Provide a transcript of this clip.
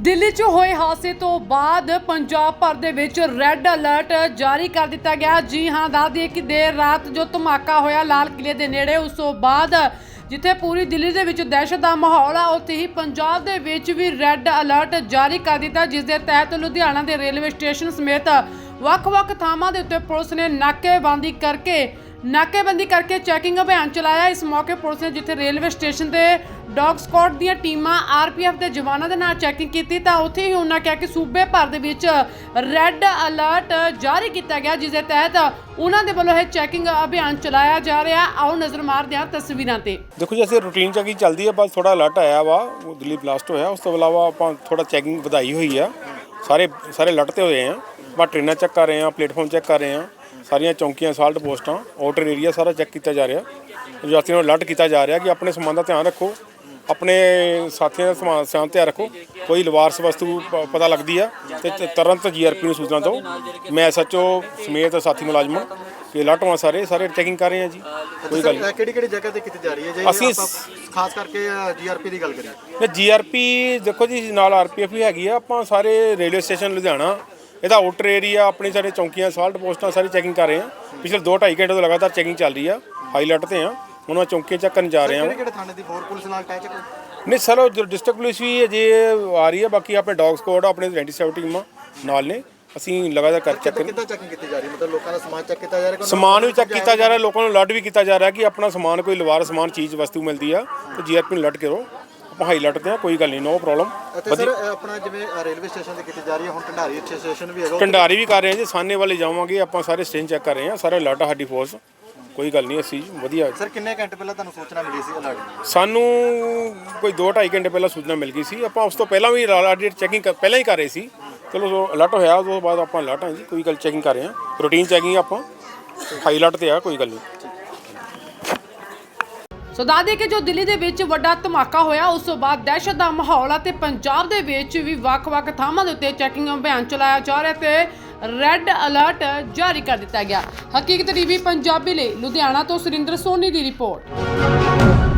ਦਿੱਲੀ 'ਚ ਹੋਏ ਹਾਦਸੇ ਤੋਂ ਬਾਅਦ ਪੰਜਾਬ ਭਰ ਦੇ ਵਿੱਚ ਰੈੱਡ ਅਲਰਟ ਜਾਰੀ ਕਰ ਦਿੱਤਾ ਗਿਆ। ਜੀ ਹਾਂ, ਦੱਸ ਦਈਏ ਕਿ ਦੇਰ ਰਾਤ ਜੋ ਧਮਾਕਾ ਹੋਇਆ ਲਾਲ ਕਿਲੇ ਦੇ ਨੇੜੇ, ਉਸ ਤੋਂ ਬਾਅਦ ਜਿੱਥੇ ਪੂਰੀ ਦਿੱਲੀ ਦੇ ਵਿੱਚ ਦਹਿਸ਼ਤ ਦਾ ਮਾਹੌਲ ਆ, ਉੱਥੇ ਹੀ ਪੰਜਾਬ ਦੇ ਵਿੱਚ ਵੀ ਰੈੱਡ ਅਲਰਟ ਜਾਰੀ ਕਰ ਦਿੱਤਾ, ਜਿਸ ਦੇ ਤਹਿਤ ਲੁਧਿਆਣਾ ਦੇ ਰੇਲਵੇ ਸਟੇਸ਼ਨ ਸਮੇਤ ਵੱਖ-ਵੱਖ ਥਾਵਾਂ ਦੇ ਉੱਤੇ ਪੁਲਿਸ ਨੇ ਨਾਕੇਬੰਦੀ ਕਰਕੇ ਨਾਕੇਬੰਦੀ ਕਰਕੇ ਚੈਕਿੰਗ ਅਭਿਆਨ ਚਲਾਇਆ। ਇਸ ਮੌਕੇ ਪੁਲਿਸ ਨੇ ਜਿੱਥੇ ਰੇਲਵੇ ਸਟੇਸ਼ਨ ਤੇ ਡੌਗ ਸਕਾਡ ਦੀਆਂ ਟੀਮਾਂ ਆਰਪੀਐਫ ਦੇ ਜਵਾਨਾਂ ਦੇ ਨਾਲ ਚੈਕਿੰਗ ਕੀਤੀ, ਤਾਂ ਉੱਥੇ ਹੀ ਉਹਨਾਂ ਕਿਹਾ ਕਿ ਸੂਬੇ ਭਰ ਦੇ ਵਿੱਚ ਰੈੱਡ ਅਲਰਟ ਜਾਰੀ ਕੀਤਾ ਗਿਆ, ਜਿਸ ਦੇ ਤਹਿਤ ਉਹਨਾਂ ਦੇ ਵੱਲੋਂ ਇਹ ਚੈਕਿੰਗ ਅਭਿਆਨ ਚਲਾਇਆ ਜਾ ਰਿਹਾ। ਆਓ ਨਜ਼ਰ ਮਾਰਦੇ ਹਾਂ ਤਸਵੀਰਾਂ ਤੇ। ਦੇਖੋ ਜੀ, ਅਸੀਂ ਰੂਟੀਨ ਚੈਕਿੰਗ ਚੱਲਦੀ ਹੈ, ਬਸ ਥੋੜਾ ਅਲਰਟ ਆਇਆ ਵਾ, ਉਹ ਦਿੱਲੀ ਬਲਾਸਟ ਹੋਇਆ। ਉਸ ਤੋਂ ਇਲਾਵਾ ਆਪਾਂ ਥੋੜਾ ਚੈਕਿੰਗ ਵਧਾਈ ਹੋਈ ਆ। ਸਾਰੇ ਸਾਰੇ ਅਲਰਟ ਤੇ ਹੋਏ ਆ। ਆਪਾਂ ਟ੍ਰੇਨਾਂ ਚੈੱਕ ਕਰ ਰਹੇ ਆ ਪਲੇਟਫਾਰਮ ਚੈੱਕ ਕਰ ਰਹੇ ਆ ਸਾਰੀਆਂ ਚੌਂਕੀਆਂ ਸਾਲਟ ਪੋਸਟਾਂ ਆਊਟਰ ਏਰੀਆ ਸਾਰਾ ਚੈੱਕ ਕੀਤਾ ਜਾ ਰਿਹਾ। ਯਾਤਰੀਆਂ ਨੂੰ ਅਲਰਟ ਕੀਤਾ ਜਾ ਰਿਹਾ ਕਿ ਆਪਣੇ ਸਮਾਨ ਦਾ ਧਿਆਨ ਰੱਖੋ ਆਪਣੇ ਸਾਥੀਆਂ ਦਾ ਸਮਾਨ ਸਿਆਣ ਧਿਆਨ ਰੱਖੋ। ਕੋਈ ਲਵਾਰਸ ਵਸਤੂ ਪ- ਪਤਾ ਲੱਗਦੀ ਆ ਤੇ ਤ- ਤੁਰੰਤ ਜੀਆਰਪੀ ਨੂੰ ਸੂਚਨਾ ਦਿਓ। ਮੈਂ ਐਸਐਚਓ ਸਮੇਤ ਸਾਥੀ ਮੁਲਾਜ਼ਮਾਂ ਕਿ ਅਲਰਟ ਹਾਂ ਸਾਰੇ ਸਾਰੇ ਚੈਕਿੰਗ ਕਰ ਰਹੇ ਆ ਜੀ। ਕੋਈ ਗੱਲ ਨਹੀਂ। ਕਿਹੜੀ ਕਿਹੜੀ ਜਗ੍ਹਾ ਤੇ ਕੀਤੀ ਜਾ ਰਹੀ ਹੈ? ਜੇ ਅਸੀਂ ਆਪਾਂ ਖਾਸ ਕਰਕੇ ਜੀਆਰਪੀ ਦੀ ਗੱਲ ਕਰੀਏ। ਤੇ ਜੀਆਰਪੀ ਦੇਖੋ ਜੀ ਨਾਲ ਆਰਪੀਐਫ ਵੀ ਹੈਗੀ ਆ। ਆਪਾਂ ਸਾਰੇ ਰੇਲਵੇ ਸਟੇਸ਼ਨ ਲੁਧਿਆਣਾ ਇਹਦਾ ਆਊਟਰ ਏਰੀਆ ਆਪਣੇ ਸਾਰੇ ਚੌਂਕੀਆਂ ਸਾਲਟ ਪੋਸਟਾਂ ਸਾਰੀ ਚੈਕਿੰਗ ਕਰ ਰਹੇ ਆ ਪਿਛਲੇ 2.5 ਘੰਟੇ ਤੋਂ ਲਗਾਤਾਰ ਚੈਕਿੰਗ ਚੱਲ ਰਹੀ ਆ ਹਾਈ ਅਲਰਟ ਤੇ ਆ ਹੁਣ ਮੈਂ ਚੌਂਕੀਆਂ ਚੈੱਕ ਕਰਨ ਜਾ ਰਹੇ ਆ ਕਿਹੜੇ ਕਿਹੜੇ ਥਾਣੇ ਦੀ ਹੋਰ ਪੁਲਿਸ ਨਾਲ ਅਟੈਚ ਹੈ ਨਹੀਂ ਸਰ ਉਹ ਡਿਸਟ੍ਰਿਕਟ ਪੁਲਿਸ ਵੀ ਅਜੇ ਆ ਰਹੀ ਹੈ ਬਾਕੀ ਆਪਣੇ ਡੌਗ ਸਕੁਆਡ ਆਪਣੇ 27 ਟੀਮਾਂ ਨਾਲ ਨੇ। ਅਸੀਂ ਲਗਾਤਾਰ ਕਰ ਚੈੱਕ ਕਿੱਦਾਂ ਚੈਕਿੰਗ ਕੀਤੀ ਜਾ ਰਹੀ ਹੈ? ਮਤਲਬ ਲੋਕਾਂ ਦਾ ਸਮਾਨ ਚੈੱਕ ਕੀਤਾ ਜਾ ਰਿਹਾ ਸਮਾਨ ਵੀ ਚੈੱਕ ਕੀਤਾ ਜਾ ਰਿਹਾ ਲੋਕਾਂ ਨੂੰ ਅਲਰਟ ਵੀ ਕੀਤਾ ਜਾ ਰਿਹਾ ਕਿ ਆਪਣਾ ਸਮਾਨ ਕੋਈ ਲਵਾਰ ਸਮਾਨ ਚੀਜ਼ ਵਸਤੂ ਮਿਲਦੀ ਆ। ਤੇ ਜੀਆਰਪੀ ਨੂੰ ਅਲਰਟ ਕਰੋ। ਆਪਾਂ ਹਾਈ ਅਲਰਟ ਤੇ ਆ ਕੋਈ ਗੱਲ ਨਹੀਂ ਨੋ ਪ੍ਰੋਬਲਮ ਅਤੇ ਸਰ ਆਪਣਾ ਜਿਵੇਂ ਰੇਲਵੇ ਸਟੇਸ਼ਨ ਤੇ ਕੀਤੀ ਜਾ ਰਹੀ ਹੈ ਹੁਣ ਢੰਡਾਰੀ ਅੱਛੇ ਸਟੇਸ਼ਨ ਵੀ ਹੈਗਾ ਢੰਡਾਰੀ ਵੀ ਕਰ ਰਹੇ ਹਾਂ ਜੀ ਸਾਨੇ ਵਾਲੇ ਜਾਵਾਂਗੇ ਆਪਾਂ ਸਾਰੇ ਸਟੇਸ਼ਨ ਚੈੱਕ ਕਰ ਰਹੇ ਹਾਂ ਸਾਰੇ ਅਲਰਟ ਸਾਡੀ ਫੋਰਸ ਕੋਈ ਗੱਲ ਨਹੀਂ ਅਸੀਂ ਵਧੀਆ। ਸਰ ਕਿੰਨੇ ਘੰਟੇ ਪਹਿਲਾਂ ਤੁਹਾਨੂੰ ਸੂਚਨਾ ਮਿਲੀ ਸੀ ਅਲਰਟ ਦੀ ਸਾਨੂੰ ਕੋਈ 2.5 ਘੰਟੇ ਪਹਿਲਾਂ ਸੂਚਨਾ ਮਿਲ ਗਈ ਸੀ ਆਪਾਂ ਉਸ ਤੋਂ ਪਹਿਲਾਂ ਵੀ ਅਲਰਟ ਚੈਕਿੰਗ ਪਹਿਲਾਂ ਹੀ ਕਰ ਰਹੇ ਸੀ। ਚਲੋ ਅਲਰਟ ਹੋਇਆ ਉਸ ਤੋਂ ਬਾਅਦ ਆਪਾਂ ਅਲਰਟ ਹਾਂ ਜੀ ਕੋਈ ਗੱਲ ਚੈਕਿੰਗ ਕਰ ਰਹੇ ਹਾਂ। ਰੂਟੀਨ ਚੈਕਿੰਗ ਆਪਾਂ ਹਾਈ ਅਲਰਟ ਤੇ ਆ ਕੋਈ ਗੱਲ ਨਹੀਂ। ਸੋ ਦੱਸ ਕਿ ਜੋ ਦਿੱਲੀ ਦੇ ਵਿੱਚ ਵੱਡਾ ਧਮਾਕਾ ਹੋਇਆ, ਉਸ ਤੋਂ ਬਾਅਦ ਦਹਿਸ਼ਤ ਦਾ ਮਾਹੌਲ ਆ ਤੇ ਪੰਜਾਬ ਦੇ ਵਿੱਚ ਵੀ ਵੱਖ-ਵੱਖ ਥਾਵਾਂ ਦੇ ਉੱਤੇ ਚੈਕਿੰਗ ਅਭਿਆਨ ਚਲਾਇਆ ਜਾ ਰਿਹਾ ਤੇ ਰੈੱਡ ਅਲਰਟ ਜਾਰੀ ਕਰ ਦਿੱਤਾ ਗਿਆ। ਹਕੀਕਤ ਟੀਵੀ, ਪੰਜਾਬੀ ਲਈ ਲੁਧਿਆਣਾ ਤੋਂ ਸੁਰਿੰਦਰ ਸੋਨੀ ਦੀ ਰਿਪੋਰਟ।